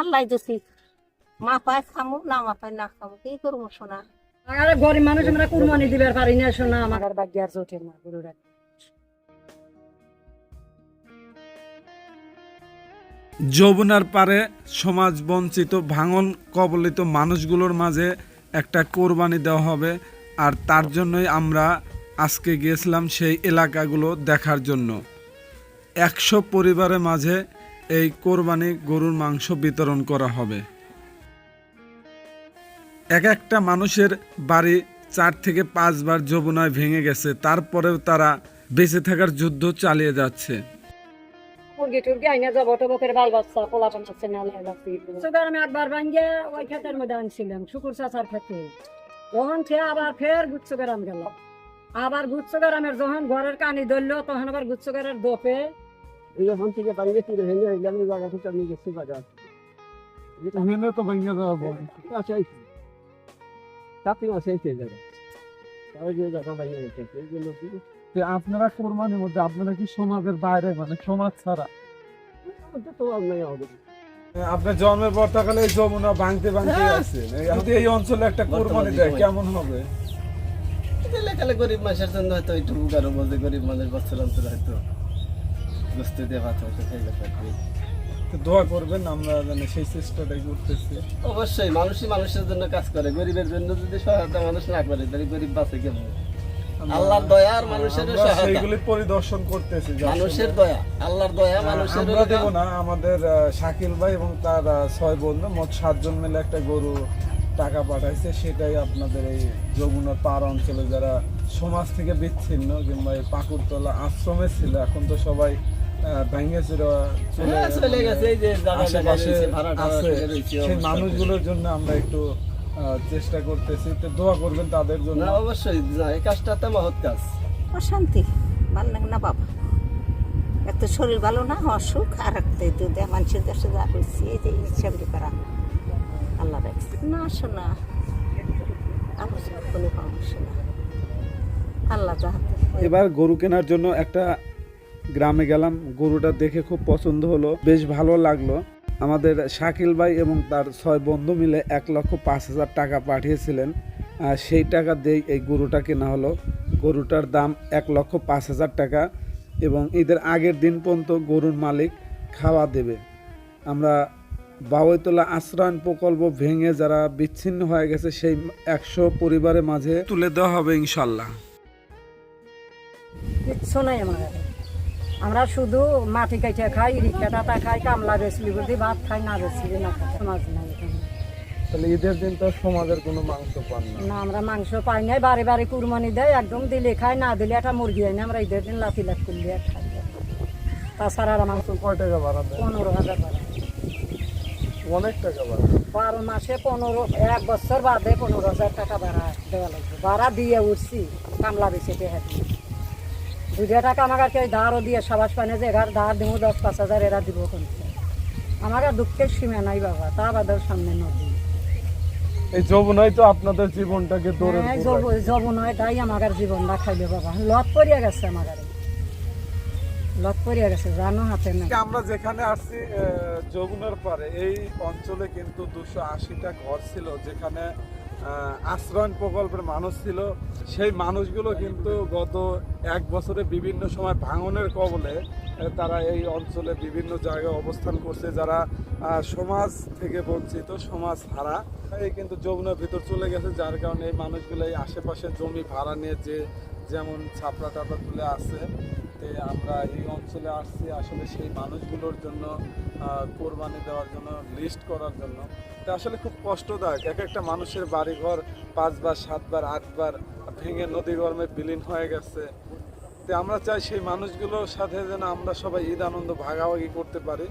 আল্লাহ দিছি মা পায় খামু না মা পায় না খামু কি করব শোনা আরে গরিব মানুষ আমরা কুরবানি দিবার পারি না শোনা আমার ভাগ্য আর জোটে না গরুরা যৌবনার পারে সমাজ বঞ্চিত ভাঙন কবলিত মানুষগুলোর মাঝে একটা কোরবানি দেওয়া হবে আর তার জন্যই আমরা আজকে গিয়েছিলাম সেই এলাকাগুলো দেখার জন্য। একশো পরিবারের মাঝে এই কোরবানি গরুর মাংস বিতরণ করা হবে। এক একটা মানুষের বাড়ি চার থেকে পাঁচবার যমুনায় ভেঙে গেছে তারপরেও তারা বেঁচে থাকার যুদ্ধ চালিয়ে যাচ্ছে। মুরগি টুরগি আইনা যাব তো বকের বাল বাচ্চা পোলা পাচ্ছে না লাগছে আমি একবার ভাঙ্গে ওই ক্ষেতের মধ্যে আনছিলাম শুকুর চাচার ক্ষেতে। তখন সে আবার ফের গুচ্ছ গ্রাম গেল। আবার গুচ্ছ গ্রামের যখন ঘরের কানি ধরলো তখন আবার গুচ্ছ গ্রামের দোপে যখন থেকে বাইরে ফিরে ভেঙে এলাম এই জায়গা থেকে আমি গেছি বাজার এখানে তো ভেঙে যাওয়া আছে চাকরি আছে এই জায়গা তাও যে জায়গা বাইরে গেছে এই জন্য আপনারা কোরবানির মধ্যে আপনারা কি সমাজের বাইরে মানে সমাজ ছাড়া তো নাই হবে আপনার জন্মের পর থাকলে এই যমুনা ভাঙতে ভাঙতে আছে যদি এই অঞ্চলে একটা কোরবানি দেয় কেমন হবে? এলাকালে গরিব মানুষের জন্য হয়তো একটু কারও বলতে গরিব মানুষ বছর অন্তর হয়তো। বুঝতে তো দোয়া করবেন আমরা জানি সেই চেষ্টাটাই করতেছি। অবশ্যই মানুষই মানুষের জন্য কাজ করে। গরিবের জন্য যদি সহায়তা মানুষ না করে তাহলে গরিব বাঁচে কেমন? আল্লাহর দয়া আর মানুষের সহায়তা। সেইগুলি পরিদর্শন করতেছি মানুষের দয়া আল্লাহর দয়া মানুষের আমরা দেব না আমাদের শাকিল ভাই এবং তার ছয় বন্ধু মোট সাতজন মিলে একটা গরু টাকা পাঠাইছে। সেটাই আপনাদের এই যমুনার পার অঞ্চলে যারা সমাজ থেকে বিচ্ছিন্ন কিংবা এই পাকুড়তলা আশ্রমে ছিল এখন তো সবাই চলে হ্যাঁ, গেছে এই যে আছে সেই মানুষগুলোর জন্য আমরা একটু আহ, চেষ্টা করতেছি। তো দোয়া করবেন তাদের জন্য। অবশ্যই এই কাজটা তো মহৎ কাজ। অশান্তি ভালো লাগে না বাবা। এত শরীর ভালো না অসুখ আর একটা দুধে মানুষের দেশে যা হয়েছে এই যে ইচ্ছা করা আল্লাহ রাখছে। না শোনা আলোচনা কোনো সমস্যা না। আল্লাহ যাহাতে এবার গরু কেনার জন্য একটা গ্রামে গেলাম, গরুটা দেখে খুব পছন্দ হলো, বেশ ভালো লাগল। আমাদের শাকিল ভাই এবং তার ছয় বন্ধু মিলে এক লক্ষ পাঁচ হাজার টাকা পাঠিয়েছিলেন সেই টাকা দিয়ে এই গরুটা কেনা হলো। গরুটার দাম এক লক্ষ পাঁচ হাজার টাকা এবং ঈদের আগের দিন পর্যন্ত গরুর মালিক খাওয়া দেবে। আমরা বাবৈতলা আশ্রয়ণ প্রকল্প ভেঙে যারা বিচ্ছিন্ন হয়ে গেছে, সেই একশো পরিবারের মাঝে তুলে দেওয়া হবে ইনশাল্লাহ। কিচ্ছু নাই আমাদের আমরা শুধু মাটি কাইটে খাই রিক্সা টাটা খাই কামলা বেসলি বুঝি ভাত খাই না বেসলি না সমাজ নাই। তাহলে ঈদের দিন তো সমাজের কোনো মাংস পান না। না আমরা মাংস পাই নাই বারে বারে কুরবানি দেয় একদম দিলে খাই না দিলে একটা মুরগি আনি আমরা ঈদের দিন লাফি লাফ করলে আর খাই। তাছাড়া আর মাংস কয় টাকা দেয়? পনেরো হাজার টাকা অনেক টাকা ভাড়া। বারো মাসে পনেরো এক বছর বাদে পনেরো হাজার টাকা ভাড়া দেওয়া লাগবে। ভাড়া দিয়ে উঠছি কামলা বেশি দেহা দিয়ে দুইটা টাকা আমার কাছে ধারও দিয়ে সবাস পানে যে এগার ধার দিব দশ পাঁচ হাজার এরা দিব কোনছে আমার দুঃখের সীমা নাই বাবা তা বাদের সামনে নদী এই যৌবনাই তো আপনাদের জীবনটাকে দৌড়ে হ্যাঁ যবন এটাই আমার আর জীবন রাখাইবে বাবা। লত পড়িয়া গেছে আমার আর। লত পড়িয়া গেছে জানো হাতে না আমরা যেখানে আসছি আহ, যমুনার পারে এই অঞ্চলে কিন্তু দুশো আশিটা ঘর ছিল যেখানে আশ্রয়ণ প্রকল্পের মানুষ ছিল। সেই মানুষগুলো কিন্তু গত এক বছরে বিভিন্ন সময় ভাঙনের কবলে তারা এই অঞ্চলে বিভিন্ন জায়গায় অবস্থান করছে, যারা সমাজ থেকে বঞ্চিত, সমাজ হারা। এই কিন্তু যমুনার ভিতর চলে গেছে, যার কারণে এই মানুষগুলো এই আশেপাশে জমি ভাড়া নিয়ে যে যেমন ছাপড়া টাপড়া তুলে আছে তে আমরা এই অঞ্চলে আসছি আসলে সেই মানুষগুলোর জন্য কোরবানি দেওয়ার জন্য লিস্ট করার জন্য। তা আসলে খুব কষ্টদায়ক। এক একটা মানুষের বাড়িঘর পাঁচবার, সাতবার, আটবার ভেঙে নদী গরমে বিলীন হয়ে গেছে। তো আমরা চাই সেই মানুষগুলোর সাথে যেন আমরা সবাই ঈদ আনন্দ ভাগাভাগি করতে পারি।